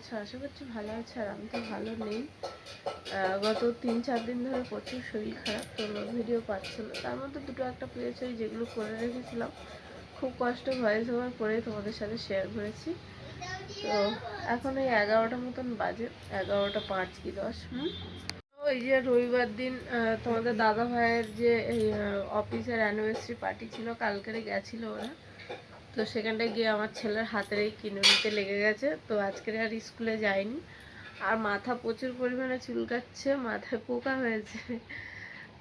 আছো আশা করছি ভালো আছো আর আমি তো ভালো নেই। গত তিন চার দিন ধরে প্রচুর শরীর খারাপ, তো ভিডিও পাচ্ছিল তার মধ্যে দুটো একটা পেয়েছে যেগুলো করে রেখেছিলাম। খুব কষ্ট ভয়েস ওভার করে তোমাদের সাথে শেয়ার করেছি। তো এখন এই এগারোটা মতন বাজে, এগারোটা পাঁচ কি দশ, হুম? ওই যে রবিবার দিন তোমাদের দাদা ভাইয়ের যে অফিসের অ্যানিভার্সারি পার্টি ছিল, কালকেরে গেছিল ওরা। তো সেখানটায় গিয়ে আমার ছেলের হাতের এই কিনুনিতে লেগে গেছে। তো আজকের আর স্কুলে যায়নি। আর মাথা প্রচুর পরিমাণে চুলকাচ্ছে, মাথায় পোকা হয়েছে।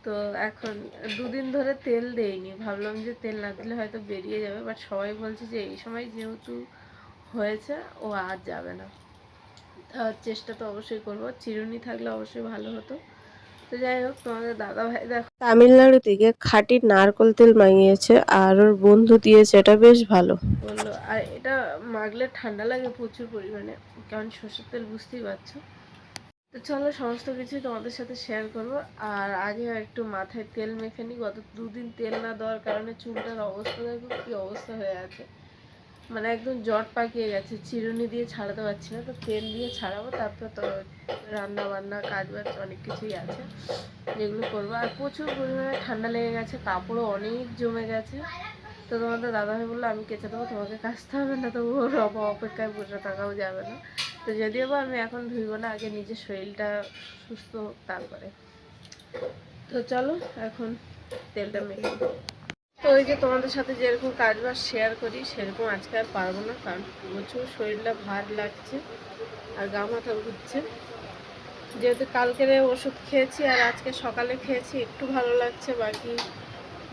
তো এখন দুদিন ধরে তেল দেইনি। ভাবলাম যে তেল না দিলে হয়তো বেরিয়ে যাবে বাট সবাই বলছে যে এই সময় যেহেতু হয়েছে, ও আর যাবে না। চেষ্টা তো অবশ্যই করব। চিরুনি থাকলে অবশ্যই ভালো হতো। তো যাই হোক তোমাদের দাদা ভাই দেখো। তামিলনাড়ু থেকে খাঁটি নারকল তেল মাগিয়েছে আর ওর বন্ধু দিয়েছে এটা বেশ ভালো। বলল আর এটা মাগলে ঠান্ডা লাগে প্রচুর পরিমাণে কারণ সর্ষের তেল বুঝতেই পারছ। তো চলো সমস্ত কিছু তোমাদের সাথে শেয়ার করব। আর আগে একটু মাথায় তেল মেখে নিই গত দুদিন তেল না দেওয়ার কারণে চুলটার অবস্থা দেখো কি অবস্থা হয়ে আছে। মানে একদম জট পাকিয়ে গেছে। চিরুনি দিয়ে ছাড়াতে পারছি না, তো তেল দিয়ে ছাড়াবো, তারপর তো রান্না বান্না কাজ বাজ অনেক কিছুই আছে, যেগুলো করব। আর প্রচুর পরিমাণে ঠান্ডা লেগে গেছে, কাপড়ও অনেক জমে গেছে। তো তোমাদের দাদাভাই বলল, আমি কেচে দেবো, তোমাকে কাচতে হবে না, তো ওর অপ- অপেক্ষায় বসে থাকাও যাবে না। তো যদিও বা আমি এখন ধুইব না, আগে নিজের শরীরটা সুস্থ হোক তারপরে। তো চলো, এখন তেলটা মেখে। তো ওই যে তোমাদের সাথে যেরকম কাজ বাজ শেয়ার করি সেরকম আজকে আর পারব না কারণ প্রচুর শরীরটা ভার লাগছে আর গা মাথা ঘুরছে। যেহেতু কালকের ওষুধ খেয়েছি আর আজকে সকালে খেয়েছি একটু ভালো লাগছে বাকি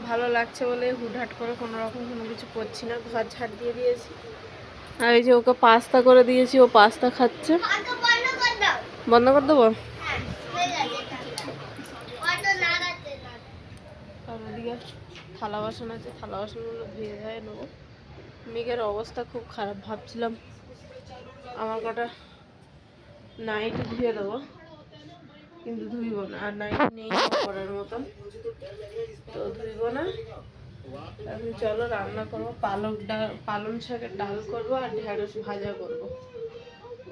ভালো লাগছে বলে হুটহাট করে কোনো রকম কোনো কিছু করছি না ঘর ঝাড় দিয়ে দিয়েছি। আর এই যে ওকে পাস্তা করে দিয়েছি ও পাস্তা খাচ্ছে। বন্ধ করে দেবো? আর ওদিকে থালা বাসন আছে, থালা বাসনগুলো ধুয়ে ধুয়ে নেব। মেঘের অবস্থা খুব খারাপ, ভাবছিলাম আমার কটা নাইট ধুয়ে দেবো, কিন্তু ধুইব না। আর নাইট নেই করার মতন, তো ধুইব না। এখন চলো রান্না করব পালক ডাল, পালং শাকের ডাল করব আর ঢেঁড়স ভাজা করব।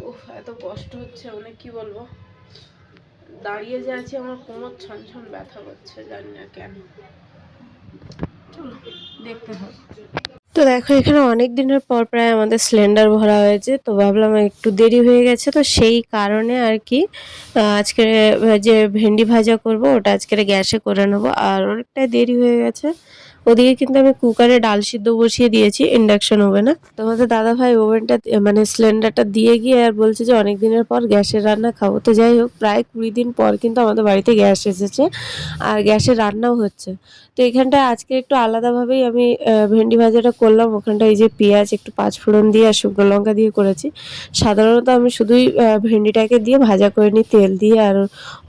উফ, এত কষ্ট হচ্ছে অনেক কি বলব? দাঁড়িয়ে যে আছি, আমার কোমর ছন ছন ব্যথা করছে, জানি না কেন। তো দেখো, এখানে অনেক দিনের পর প্রায় আমাদের সিলিন্ডার ভরা হয়েছে, তো ভাবলাম একটু দেরি হয়ে গেছে, তো সেই কারণে আর কি আজকে যে ভেন্ডি ভাজা করব, ওটা আজকে গ্যাসে করে নেব, আর অনেকটাই দেরি হয়ে গেছে। ওদিকে কিন্তু আমি কুকারে ডাল সিদ্ধ বসিয়ে দিয়েছি ইন্ডাকশন ওভেনে তোমাদের দাদা ভাই ওভেনটা মানে সিলিন্ডারটা দিয়ে গিয়ে আর বলছে যে অনেক দিনের পর গ্যাসের রান্না খাব। তো যাই হোক, প্রায় কুড়ি দিন পর কিন্তু আমাদের বাড়িতে গ্যাস এসেছে আর গ্যাসের রান্নাও হচ্ছে। তো এখানটায় আজকে একটু আলাদাভাবেই আমি ভেন্ডি ভাজাটা করলাম। ওখানটায় এই যে পেঁয়াজ একটু পাঁচ ফোড়ন দিয়ে আর শুকনো লঙ্কা দিয়ে করেছি। সাধারণত আমি শুধুই ভেন্ডিটাকে দিয়ে ভাজা করে নিই, তেল দিয়ে আর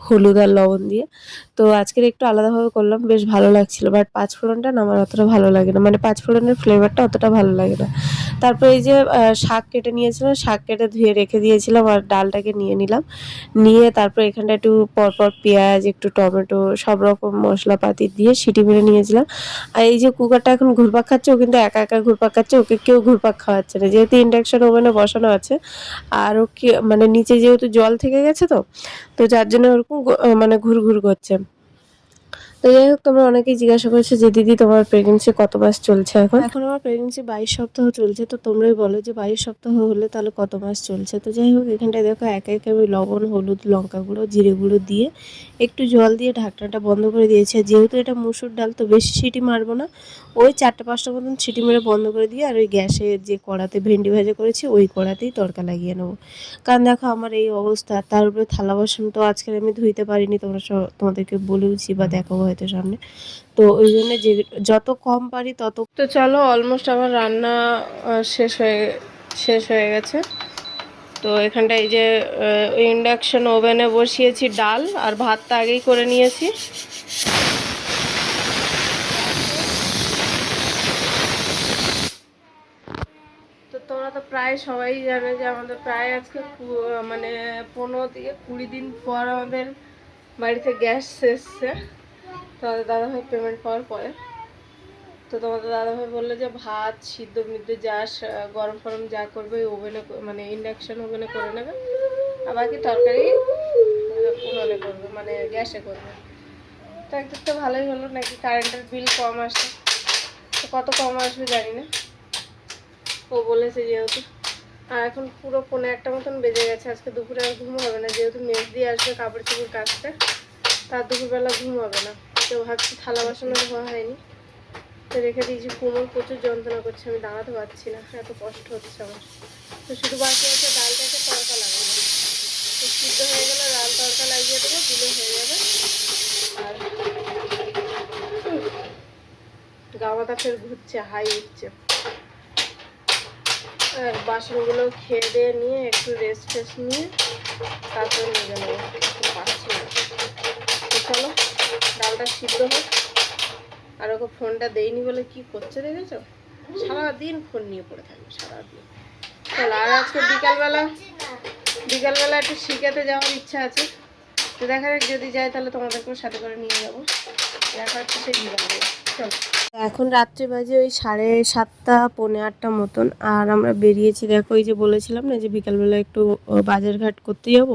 হলুদ আর লবণ দিয়ে। তো আজকের একটু আলাদাভাবে করলাম, বেশ ভালো লাগছিল। বাট পাঁচ ফোড়নটা না আমার অতটা ভালো লাগে না। মানে পাঁচ ফোড়নের ফ্লেভারটা অতটা ভালো লাগে না। তারপর এই যে শাক কেটে নিয়েছিলাম, শাক কেটে ধুয়ে রেখে দিয়েছিলাম আর ডালটাকে নিয়ে নিলাম। নিয়ে তারপর এখানটা একটু পরপর পেঁয়াজ, একটু টমেটো, সব রকম মশলাপাতি দিয়ে সিটি মেরে নিয়েছিলাম। আর এই যে কুকারটা এখন ঘুরপাক খাচ্ছে, ও কিন্তু একা একা ঘুরপাক খাচ্ছে, ওকে কেউ ঘুরপাক খাওয়াচ্ছে না। যেহেতু ইন্ডাকশন ওভেনে বসানো আছে, আর ও মানে নিচে যেহেতু জল থেকে গেছে তো তো যার জন্য ওরকম মানে ঘুরঘুর ঘুর করছে। তো যাই হোক, তোমরা অনেকেই জিজ্ঞাসা করেছ যে, দিদি, তোমার প্রেগনেন্সি কত মাস চলছে এখন? এখন আমার প্রেগনেন্সি বাইশ সপ্তাহ চলছে, তো তোমরাই বলো যে বাইশ সপ্তাহ হলে তাহলে কত মাস চলছে? তো যাই হোক, এখানটায় দেখো একে একে আমি লবণ, হলুদ, লঙ্কা গুঁড়ো, জিরে গুঁড়ো দিয়ে একটু জল দিয়ে ঢাকনাটা বন্ধ করে দিয়েছি। যেহেতু এটা মুসুর ডাল, তো বেশি সিটি মারবো না। ওই চারটে পাঁচটা মতন সিটি মেরে বন্ধ করে দিয়ে আর ওই গ্যাসে যে কড়াতে ভেন্ডি ভাজা করেছি, ওই কড়াতেই তড়কা লাগিয়ে নেব। কারণ দেখো আমার এই অবস্থা, তার উপরে থালা বাসন তো আজকে আমি ধুইতে পারিনি, তোমরা তোমাদেরকে বলেওছি বা দেখাবো হয়তো সামনে। তো ওই জন্য যে যত কম পারি তত তো চলো অলমোস্ট আমার রান্না শেষ হয়ে শেষ হয়ে গেছে। তো এখানটা এই যে ইন্ডাকশন ওভেনে বসিয়েছি ডাল আর ভাতটা আগেই করে নিয়েছি। তোমরা তো প্রায় সবাই জানে যে আমাদের প্রায় আজকে মানে পনেরো থেকে কুড়ি দিন পর আমাদের বাড়িতে গ্যাস এসছে। তোমাদের দাদাভাই পেমেন্ট পাওয়ার পরে। তো তোমাদের দাদাভাই বলল যে, ভাত, সিদ্ধ মিদ্ধ যা গরম ফরম যা করবে ওভেনে মানে ইন্ডাকশন ওভেনে করে নেবে। আর বাকি তরকারি উনুনে করবে মানে গ্যাসে করবে। তো একদিক তো ভালোই হলো, নাকি কারেন্টের বিল কম আসে তো কত কম আসবে জানি না। ও বলেছে যেহেতু। আর এখন পুরো পনেরো একটা মতন বেজে গেছে, আজকে দুপুরে আর ঘুম হবে না, যেহেতু মেঘ দিয়ে আসবে কাপড় চোপড় কাচতে। তার দুপুরবেলা ঘুম হবে না। তো ভাবছি থালা বাসনও ধোয়া হয়নি। তো রেখে দিয়েছি কোমর, প্রচুর যন্ত্রণা করছে, আমি দাঁড়াতে পারছি না, এত কষ্ট হচ্ছে আমার। তো শুধু বাকি আছে ডালটাকে তড়কা লাগাবো তো সিদ্ধ হয়ে গেলে, ডাল তড়কা লাগিয়ে দেবো, দিলে হয়ে যাবে। আর গাওয়াটা ফের ঘুরছে, হাই উঠছে। আর বাসনগুলো খেয়ে দিয়ে নিয়ে একটু রেস্ট টেস্ট নিয়ে তারপরে নিয়ে পাচ্ছি না ডালটা সিদ্ধ হোক। আর ওকে ফোনটা দেইনি বলে কি করছে দেখেছ? সারাদিন ফোন নিয়ে পড়ে থাকবে সারাদিন। চলো আর আজকে বিকালবেলা বিকালবেলা একটু শিখাতে যাওয়ার ইচ্ছা আছে। তো দেখা যাক যদি যায় তাহলে তোমাদেরকেও সাথে করে নিয়ে যাব। দেখা হচ্ছে সেই বিকালবেলা। চলো। এখন রাত্রে বাজে ওই সাড়ে সাতটা পৌনে আটটা মতন। আর আমরা বেরিয়েছি দেখো ওই যে বলেছিলাম না যে বিকালবেলা একটু ও, বাজার ঘাট করতে যাব?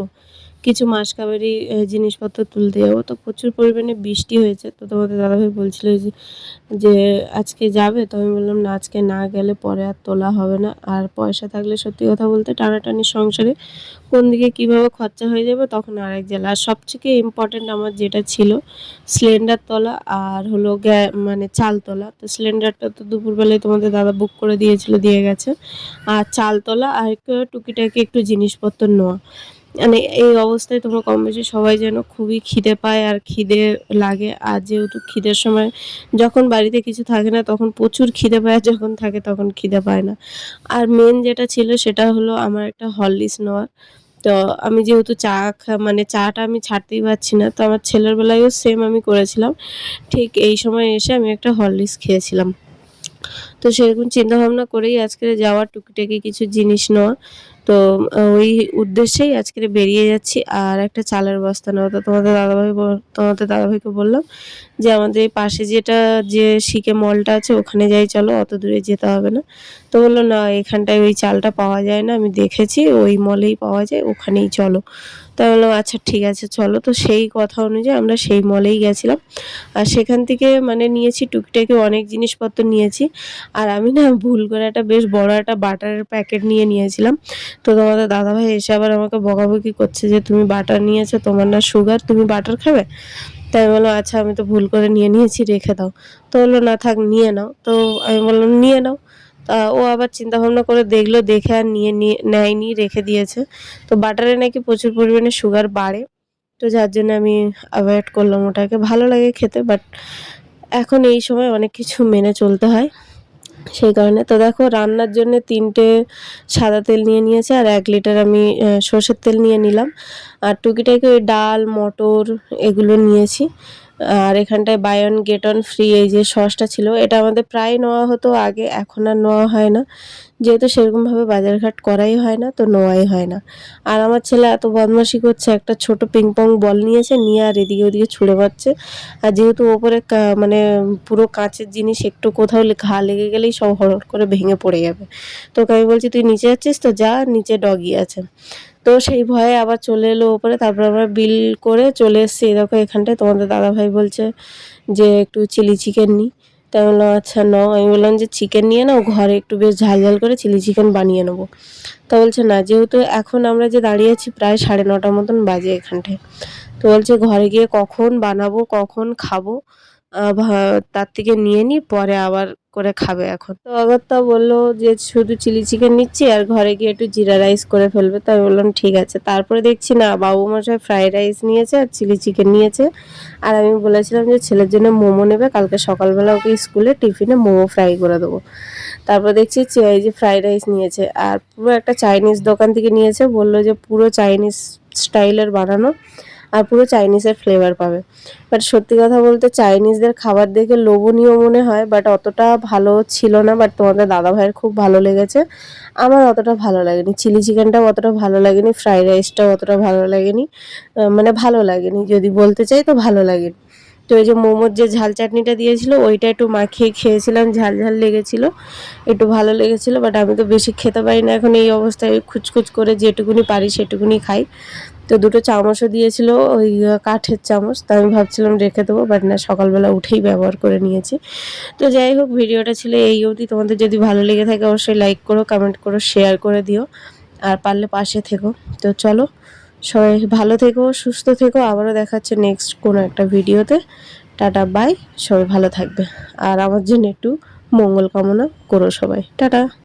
কিছু মাসকাবারি জিনিসপত্র তুলতে যাব। তো প্রচুর পরিমাণে বৃষ্টি হয়েছে। তো তোমাদের দাদাভাই বলছিল যে যে আজকে যাবে? তো আমি বললাম, না, আজকে না গেলে পরে আর তোলা হবে না। আর পয়সা থাকলে সত্যি কথা বলতে টানাটানি সংসারে কোন দিকে কীভাবে খরচা হয়ে যাবে তখন আরেক জেলা। আর সবথেকে ইম্পর্টেন্ট আমার যেটা ছিল সিলিন্ডার তোলা আর হলো গ্যা মানে চাল তোলা। তো সিলিন্ডারটা তো দুপুরবেলায় তোমাদের দাদা বুক করে দিয়েছিল, দিয়ে গেছে। আর চাল তোলা আর টুকিটাকি একটু জিনিসপত্র নেওয়া। মানে এই অবস্থায় তোমরা কম বেশি সবাই যেন খুবই খিদে পায় আর খিদে লাগে। আর যেহেতু খিদের সময় যখন বাড়িতে কিছু থাকে না, তখন প্রচুর খিদে পায়। যখন থাকে তখন খিদে পায় না। আর মেন যেটা ছিল সেটা হলো আমার একটা হরলিক্স নেওয়ার। তো আমি যেহেতু চা মানে চাটা আমি ছাড়তেই পারছি না, তো আমার ছেলের বেলায়ও সেম আমি করেছিলাম। ঠিক এই সময় এসে আমি একটা হরলিক্স খেয়েছিলাম। তো সেরকম চিন্তা ভাবনা করেই আজকে যাওয়ার টুকিটাকি কিছু জিনিস নেওয়া। তো ওই উদ্দেশ্যেই আজকে বেরিয়ে যাচ্ছি। আর একটা চালের বস্তা নেওয়া। তো তোমাদের দাদাভাই তোমাদের দাদাভাইকে বললাম যে আমাদের পাশে যেটা, যে শিকে মলটা আছে, ওখানে যাই, চলো। অত দূরে যেতে হবে না। তো বলল না, এখানটায় ওই চালটা পাওয়া যায় না, আমি দেখেছি, ওই মলেই পাওয়া যায়, ওখানেই চলো। তাই বললাম আচ্ছা ঠিক আছে, চলো। তো সেই কথা অনুযায়ী আমরা সেই মলেই গেছিলাম। আর সেখান থেকে মানে নিয়েছি টুকিটাকি অনেক জিনিসপত্র নিয়েছি। আর আমি না ভুল করে একটা বেশ বড় একটা বাটারের প্যাকেট নিয়ে নিয়েছিলাম। তো তোমাদের দাদাভাই এসে আবার আমাকে বকাবকি করছে যে, তুমি বাটার নিয়েছো, তোমার না সুগার তুমি বাটার খাবে? তাই আমি বললাম আচ্ছা আমি তো ভুল করে নিয়ে নিয়েছি, রেখে দাও। তো বলল, না থাক, নিয়ে নাও। তো আমি বললাম, নিয়ে নাও। তা ও আবার চিন্তা ভাবনা করে দেখল, দেখে আর নিয়ে নিয়ে নেয়নি, রেখে দিয়েছে। তো বাটারে নাকি প্রচুর পরিমাণে সুগার বাড়ে। তো যার জন্য আমি অ্যাভয়েড করলাম ওটাকে। ভালো লাগে খেতে বাট এখন এই সময় অনেক কিছু মেনে চলতে হয়। সেই কারণে তো দেখো, রান্নার জন্য তিনটে সাদা তেল নিয়ে নিয়েছে আর এক লিটার আমি সর্ষের তেল নিয়ে নিলাম। আর টুকিটাকি ওই ডাল, মটর এগুলো নিয়েছি। আর এখানটায় buy one get one free এই যে সসটা ছিল, এটা আমাদের প্রায় নেওয়া হতো আগে, এখন আর নেওয়া হয় না। যেহেতু সেরকমভাবে বাজারঘাট করাই হয় না, তো নেওয়াই হয় না। আর আমার ছেলে এত বদমাশি করছে, একটা ছোট পিং পং বল নিয়েছে, নিয়ে আর এদিকে ওদিকে ছুঁড়ে পাচ্ছে আর যেহেতু ওপরে মানে পুরো কাঁচের জিনিস একটু কোথাও ঘা লেগে গেলেই সব হরট করে ভেঙে পড়ে যাবে। তোকে আমি বলছি, তুই নিচে যাচ্ছিস তো, যা, নিচে ডগি আছে। তো সেই ভয়ে আবার চলে এলো ওপরে, তারপর আমরা বিল করে চলে এসেছি। দেখো এখানটায়, তোমাদের দাদাভাই বলছে যে একটু চিলি চিকেন নিই তাই বললাম আচ্ছা নাও। আমি বললাম যে, চিকেন নিয়ে নাও, ঘরে একটু বেশ ঝাল ঝাল করে চিলি চিকেন বানিয়ে নেব। তা বলছে, না, যেহেতু এখন আমরা যে দাঁড়িয়ে আছি, প্রায় সাড়ে নটার মতন বাজে এখানটায়। তো বলছে, ঘরে গিয়ে কখন বানাবো, কখন খাব? তার থেকে নিয়ে নি, পরে আবার করে খাবে এখন। তো অগত্যা বলল যে, শুধু চিলি চিকেন নিচ্ছি আর ঘরে গিয়ে একটু জিরা রাইস করে ফেলবে। তো আমি বললাম, ঠিক আছে। তারপরে দেখছি, না, বাবু মশাই ফ্রাইড রাইস নিয়েছে আর চিলি চিকেন নিয়েছে। আর আমি বলেছিলাম যে, ছেলের জন্য মোমো নেবে, কালকে সকালবেলা ওকে স্কুলে টিফিনে মোমো ফ্রাই করে দেবো। তারপর দেখছি এই যে ফ্রাইড রাইস নিয়েছে। আর পুরো একটা চাইনিজ দোকান থেকে নিয়েছে, বলল যে, পুরো চাইনিজ স্টাইলের বানানো। আর পুরো চাইনিজের ফ্লেভার পাবে। বাট সত্যি কথা বলতে চাইনিজদের খাবার দেখে লোভনীয় মনে হয় বাট অতটা ভালো ছিল না বাট তোমাদের দাদা ভাইয়ের খুব ভালো লেগেছে। আমার অতটা ভালো লাগেনি। চিলি চিকেনটাও অতটা ভালো লাগেনি ফ্রাইড রাইসটাও অতটা ভালো লাগেনি। মানে ভালো লাগেনি, যদি বলতে চাই তো ভালো লাগেনি। তো এই যে মোমোর যে ঝাল চাটনিটা দিয়েছিল, ওইটা একটু মাখিয়ে খেয়েছিলাম, ঝাল ঝাল লেগেছিল, একটু ভালো লেগেছিল বাট আমি তো বেশি খেতে পারি না, এখন এই অবস্থায় খুচখুচ করে যেটুকুনি পারি সেটুকুনি খাই। তো দুটো চামচও দিয়েছিল, ওই কাঠের চামচ। তা আমি ভাবছিলাম রেখে দেবো বাট না, সকালবেলা উঠেই ব্যবহার করে নিয়েছি। তো যাই হোক, ভিডিওটা ছিল এই অবধি। তোমাদের যদি ভালো লেগে থাকে, অবশ্যই লাইক করো কমেন্ট করো শেয়ার করে দিও। আর পারলে পাশে থেকো। তো চলো, সবাই ভালো থেকো, সুস্থ থেকো। আবারও দেখাচ্ছে নেক্সট কোনো একটা ভিডিওতে। টাটা বাই সবাই ভালো থাকবে। আর আমার জন্য একটু মঙ্গল কামনা করো সবাই। টাটা।